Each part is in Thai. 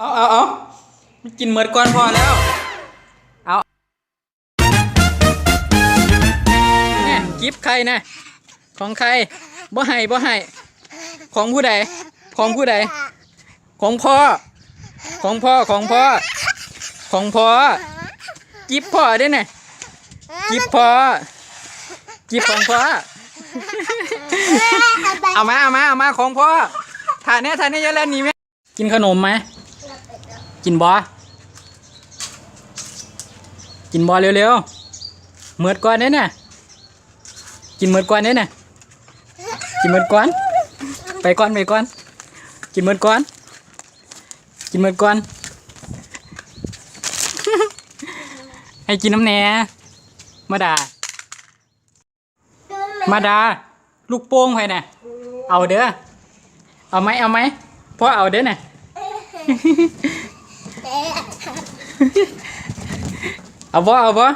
เอาเอาเอามันกินเหมือนก่อนพอแล้ว เอาเนี่ยกิฟใครนะ ของใคร บ่ให้บ่ให้ ของผู้ใด ของผู้ใด ของพ่อ ของพ่อ ของพ่อ ของพ่อ กิฟพ่อได้ไน่ะกิฟพ่อ กิฟของพ่อ เอามา เอามา เอามาของพ่อถ่ายเนี่ยถ่ายเนี่ยอยาเล่นหนี่ไหมกินขนมไหม กินบอกินบอเร็วๆเหมือดก่อนเนี่ยน่ะกินเหมือดก่อนเนี่ยน่ะกินเหมือดก่อน ไปก่อนไปก่อน กินเหมือดก่อน กินเหมือดก่อน ให้กินน้ำแหน่มาดา มาดา ลูกโป่งไปน่ะเอาเด้อ เอาไหมเอาไหมพ่อเอาเด้อน่ะ เอาบ่เอาบ่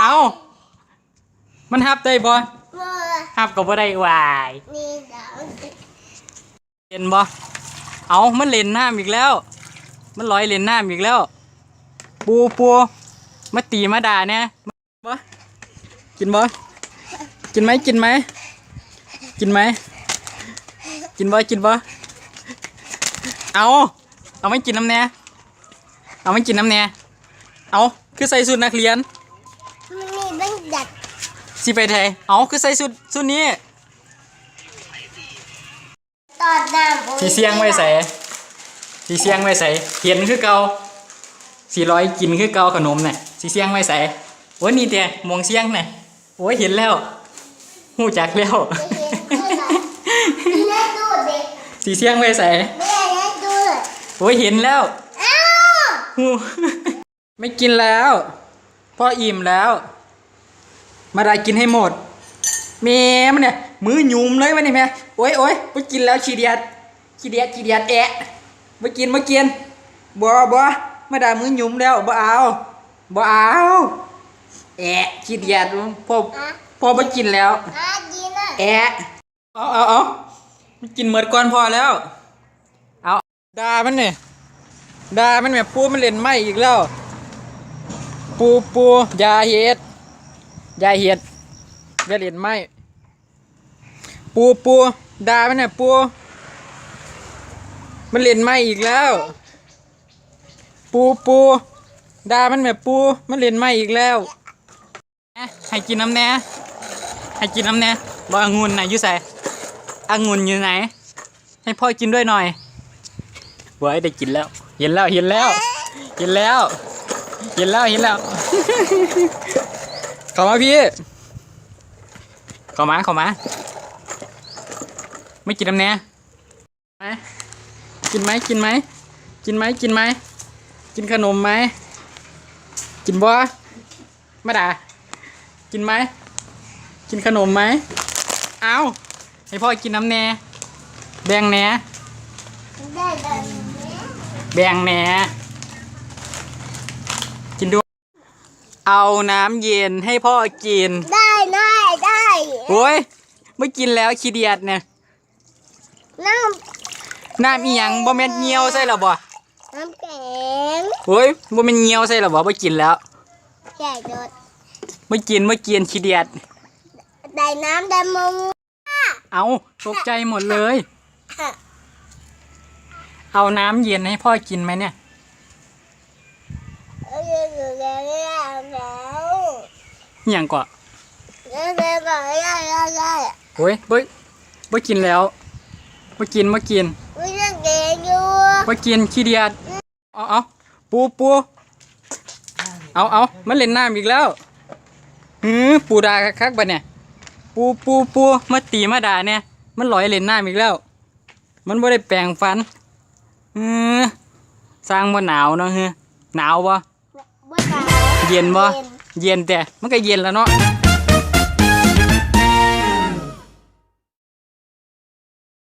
เอามันฮับได้บ่ฮับก็บ่ได้วายเห็นบ่เอามันเล่นน้ำอีกแล้ว มันลอยเล่นน้ำอีกแล้ว ปูปูมาตีมาด่าเนี่ยบ่กินบ่กินไหมกินไหมกินไหมกินบ่กินบ่เอาเอาไม่กินน้ำแน่ย เอาไม่กินน้ำแน่เอาคือใส่สุดนักเรียนมันมีตั้งดัดสิไปไทยเอาคือใส่สุดสุดนี้ ตอดน้ำสีเสียงไว้ใส่สีเสียงไว้ใส่เห็นคือเก่าสี่ร้อยกินคือเก่าขนมเนี่ยสีเสียงไว้ใส่โอ้ยนี่เตียมองเสียงเนี่ยโอ้ยเห็นแล้วหูจักแล้วแม่ดูเด็กสีเสียงไว้ใส่แม่แม่ดูโอ้ยเห็นแล้วอ้าวหู ไม่กินแล้ว พ่ออิ่มแล้ว มาได้กินให้หมดแม่มันเนี่ย มือหยุมเลยมันนี่แม่โอ้ยโอ้ยไม่กินแล้วขีเดียดขีเดียดขีเดียดแอะไม่กินไม่กินบ่บ่มาได้มือหยุมแล้วบ่เอาบ่เอาแอะขีเดียดพ่อพ่อไม่กินแล้วแอะเอาเอาเอามันกินเหมือนก่อนพอแล้ว เอาดามันเนี่ย ดามันแบบปูมันเล่นไม่อีกแล้ว ปูปูยาเห็ดยาเห็ดอย่าเล่นไม่ปูปูดามันเนี่ปูมันเล่นไม่อีกแล้ว ปูปูดามันแบบปูมันเล่นไม่อีกแล้วน่ให้กินน้ำแน่ให้กินน้ำแน่บ่องุ่นไหนอยู่ใส่องุ่นอยู่ไหน ให้พ่อกินด้วยหน่อย เว้ยได้กินแล้ว เห็นแล้วเห็นแล้วเห็นแล้วเห็นแล้วเห็นแล้วเข้ามาพี่เข้ามาเข้ามาไม่กินน้ำแน่ไหมกินไหมกินไหมกินไหมกินไหมกินขนมไหมกินบ่มาด่ากินไหมกินขนมไหมเอาให้พ่อกินน้ำแน่แบงแน่ได้ได้ แบ่งแหน่กินด้วย เอาน้ำเย็นให้พ่อกิน ได้ได้ได้โอ้ยไม่กินแล้วขี้เดียดเนี่ยน้น้ำอีหยังบ่แม่นเงียวใส่หรอบ่ำน้ำแข็งโอ้ยบ่แม่นเงียวใส่หรอบ่ไม่กินแล้วใส่รถไม่กินไม่กินขี้เดียด ได้น้ำได้มุงเอาตกใจหมดเลย เอาน้ำเย็นให้พ่อกินไหมเนี่ย เอออยู่แล้วแล้วแล้วอย่างก่อแล้วแล้วแล้วแล้วแล้วโอ้ยบ่บ่กินแล้วเบ่กินเบ่กินไม่ได้เก่งอยู่บ่กินขี้เดียดเอาเอาปูปูเอาเอามันเล่นน้ำอีกแล้วหือปูดาคักๆบัดเนี่ย ปูปูปูมาตีมาด่าเนี่ย มันลอยเล่นน้ำอีกแล้ว มันบ่ได้แปรงฟัน หือสร้างบ่หนาวเนาะฮือหนาวบ่บ่ตายเย็นบ่เย็นแต่มันก็เย็นแล้วเนาะ